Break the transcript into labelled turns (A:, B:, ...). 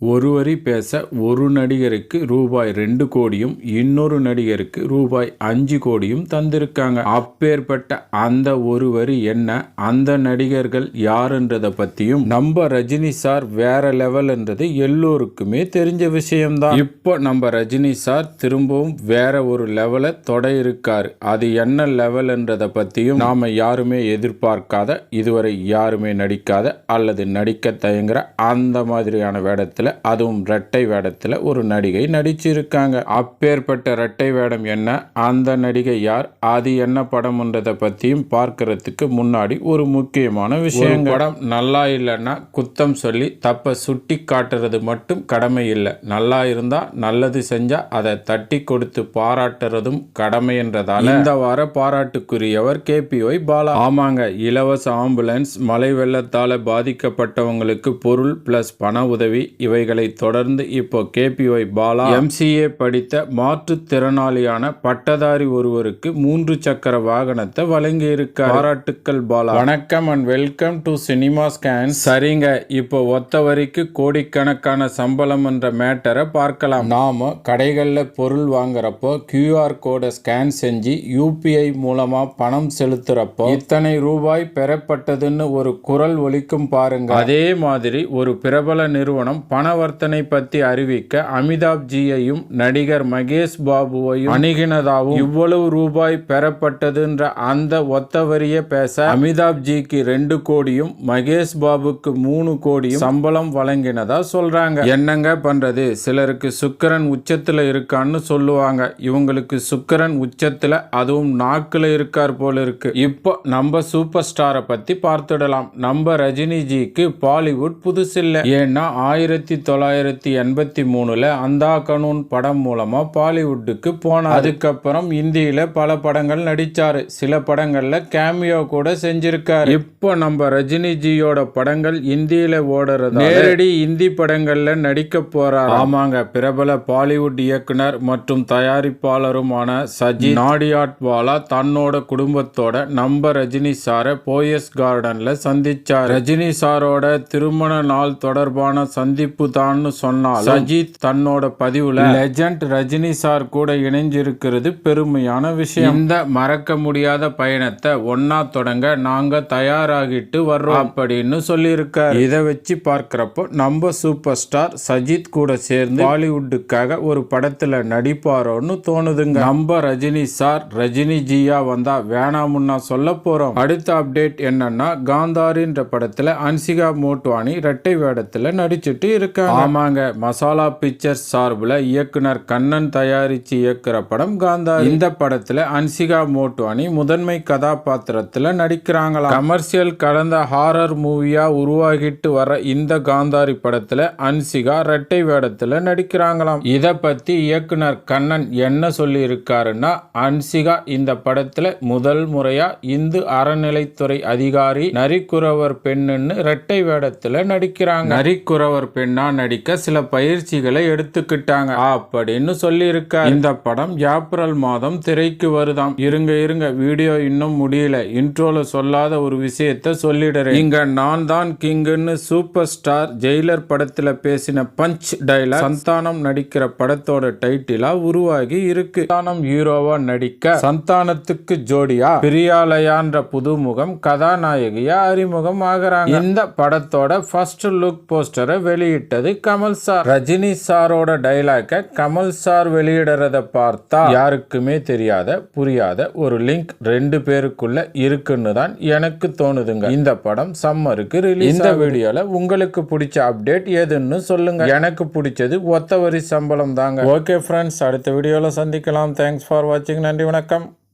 A: ஒரு வரி பேச ஒரு நடிகருக்கு ரூபாய் ரெண்டு கோடியும் இன்னொரு நடிகருக்கு ரூபாய் அஞ்சு கோடியும் தந்திருக்காங்க. அப்பேற்பட்ட அந்த ஒரு வரி என்ன அந்த நடிகர்கள் யாருன்றதை பத்தியும் நம்ம ரஜினி சார் வேற லெவல்ன்றது எல்லோருக்குமே தெரிஞ்ச விஷயம்தான். இப்போ நம்ம ரஜினி சார் திரும்பவும் வேற ஒரு லெவலை தொட இருக்காரு அது என்ன லெவல்ன்றதை பத்தியும் நாம யாருமே எதிர்பார்க்காத இதுவரை யாருமே நடிக்காத அல்லது நடிக்க தயங்குற அந்த மாதிரியான வேடத்தில் அதுவும் ரெட்டை வேடத்துல ஒரு நடிகை நடிச்சிருக்காங்க. அப்பேற்பட்ட ரெட்டை வேடம் என்ன? அந்த நடிகை யார்? அது என்ன படம்ன்றத பத்தியும் பார்க்கறதுக்கு முன்னாடி ஒரு முக்கியமான விஷயம் படம் நல்லா இல்லைன்னா குத்தம் சொல்லி தப்ப சுட்டி காட்டுறது மட்டும் கடமை இல்லை. நல்லா இருந்தா நல்லது செஞ்சா அதை தட்டி கொடுத்து பாராட்டுறதும் கடமை என்றதால் இந்த வார பாராட்டுக்குரியவர் கேபிஒய் பாலா. ஆமாங்க இலவச ஆம்புலன்ஸ் மழை வெள்ளத்தால பாதிக்கப்பட்டவங்களுக்கு பொருள் பிளஸ் பண உதவி இவைகளை தொடர்ந்து இப்போ கேபிஒய் பாலா எம்சிஏ படித்த மாற்றுத்திறனாளியான பட்டதாரி ஒருவருக்கு மூன்று சக்கர வாகனத்தை வழங்கி பாராட்டுக்கள் பாலா. வணக்கம் and welcome to cinema scan சரிங்க இப்போ ஒத்த வரிக்கு கோடிக்கணக்கான சம்பளம் என்ற மேட்டரை பார்க்கலாம். நாம கடைகளில் பொருள் வாங்குறப்போ கியூஆர் கோடை ஸ்கேன் செஞ்சு யூபிஐ மூலமா பணம் செலுத்துறப்போ இத்தனை ரூபாய் பெறப்பட்டதுன்னு ஒரு குரல் ஒலிக்கும் பாருங்க. அதே மாதிரி ஒரு பிரபல நிறுவனம் பணவர்த்தனை பத்தி அறிவிக்க அமிதாப் ஜியையும் நடிகர் மகேஷ் பாபுவையும் அணுகினதாகவும் இவ்வளவு ரூபாய் பெறப்பட்டதுன்ற அந்த ஒத்த வரிய பேச அமிதாப் ஜிக்கு ரெண்டு கோடியும் மகேஷ் பாபுக்கு மூணு கோடியும் சம்பளம் வழங்கினதா சொல்றாங்க. என்னங்க பண்றது? சிலருக்கு சுக்கரன் உச்சத்துல இருக்கான்னு சொல்லுவாங்க. இவங்களுக்கு சுக்கரன் உச்சத்துல அதுவும் நாக்குல இருக்கார் போல இருக்கு. இப்போ நம்ம சூப்பர் ஸ்டாரை பத்தி பார்த்துடலாம். நம்ம ரஜினி ஜிக்கு பாலிவுட் புதுசில்லை. ஏன்னா ஆயிரத்தி தொள்ளாயிரத்தி எண்பத்தி மூணுல அந்தா கனூன் படம் மூலமாக பாலிவுட்டுக்கு போனார். அதுக்கப்புறம் இந்தியில் பல படங்கள் நடித்தார் சில படங்களில் கேமியோ கூட செஞ்சிருக்கார். இப்போ நம்ம ரஜினிஜியோட படங்கள் இந்தியில் ஓடுறது நேரடி இந்தி படங்களில் நடிக்க போகிறார் ஆமாங்க. பிரபல பாலிவுட் இயக்குனர் மற்றும் தயாரிப்பாளருமான சஜி நாடியாட்வாலா தன்னோட குடும்பத்தோட நம்ம ரஜினி சாரை போயஸ் கார்டனில் சந்திச்சார். ரஜினி சாரோட திருமண நாள் தொடர்பான சந்திப்பு தான்னு சொன்னால் சஜித் தன்னோட பதிவுல லெஜண்ட் ரஜினி சார் கூட இணைஞ்சிருக்கிறது பெருமையான விஷயம். இந்த மறக்க முடியாத பயணத்தை ஒன்னா தொடங்க நாங்க தயாராகிட்டு வர்றோம் அப்படின்னு சொல்லியிருக்காரு. இதை வச்சு பார்க்கிறப்போ நம்ம சூப்பர் ஸ்டார் சஜித் கூட சேர்ந்து பாலிவுட்டுக்காக ஒரு படத்துல நடிப்பாரோன்னு தோணுதுங்க. நம்ம ரஜினி சார் ரஜினி ஜியா வந்தா வேணாமுன்னா சொல்ல போறோம். அடுத்த அப்டேட் என்னன்னா காந்தாரின்ற படத்துல அன்சிகா மோட்வானி இரட்டை வேடத்துல நடிச்சிட்டு இருக்காங்க ஆமாங்க. மசாலா பிக்சர்ஸ் சார்பில் இயக்குனர் கண்ணன் தயாரித்து இயக்குற படம் காந்தா இந்த படத்துல அன்சிகா மோட்வானி முதன்மை கதாபாத்திரத்துல நடிக்கிறாங்களா கமர்ஷியல் கலந்த ஹாரர் மூவியா உருவாகிட்டு வர இந்த காந்தாரி படத்துல அன்சிகா ரெட்டை வேடத்துல நடிக்கிறாங்களாம். இதை பத்தி இயக்குனர் கண்ணன் என்ன சொல்லி இருக்காருன்னா அன்சிகா இந்த படத்துல முதல் முறையா இந்து அறநிலைத்துறை அதிகாரி நரிக்குறவர் பெண்ணுன்னு இரட்டை வேடத்துல நடிக்கிறாங்க. நரிக்குறவர் பெண்ணா நடிக்க சில பயிற்சிகளை எடுத்துக்கிட்டாங்க. அப்படின்னு சொல்லியிருக்க இந்த படம் ஏப்ரல் மாதம் திரைக்கு வருதாம். இருங்க இருங்க. வீடியோ இன்னும் முடியல. இன்ட்ரோல சொல்லாத ஒரு விஷயத்த சொல்லிடுறேன். இங்க நான் தான் கிங்குன்னு சூப்பர் ஸ்டார் ஜெயிலர் படத்துல பேசின பஞ்ச் டைலாக் சந்தானம் நடிக்கிற படத்தோட டைட்டிலா உருவாகி இருக்கு. சந்தானம் ஹீரோவா நடிக்க சந்தானத்துக்கு ஜோடியா பிரியாலயான்ற புதுமுகம் கதாநாயகியா அறிமுகம் ஆகுறாங்க இந்த படத்தோட ஃபர்ஸ்ட் லுக் போஸ்டரை வெளியிட்டது கமல் சார். ரஜினி சாரோட டைலாக்க கமல் சார் வெளியிடுறத பார்த்தா யாருக்குமே தெரியாத புரியாத ஒரு லிங்க் ரெண்டு பேருக்குள்ள இருக்குன்னு தான் எனக்கு தோணுதுங்க. இந்த படம் சம்மருக்கு ரிலீஸ் இந்த வீடியோல உங்களுக்கு பிடிச்ச அப்டேட் எதுன்னு சொல்லுங்க. எனக்கு பிடிச்சது ஒத்த வரி சம்பளம் தாங்க. ஓகே ஃப்ரெண்ட்ஸ் அடுத்த வீடியோல சந்திக்கலாம். தேங்க்ஸ் ஃபார் வாட்சிங் நன்றி வணக்கம்.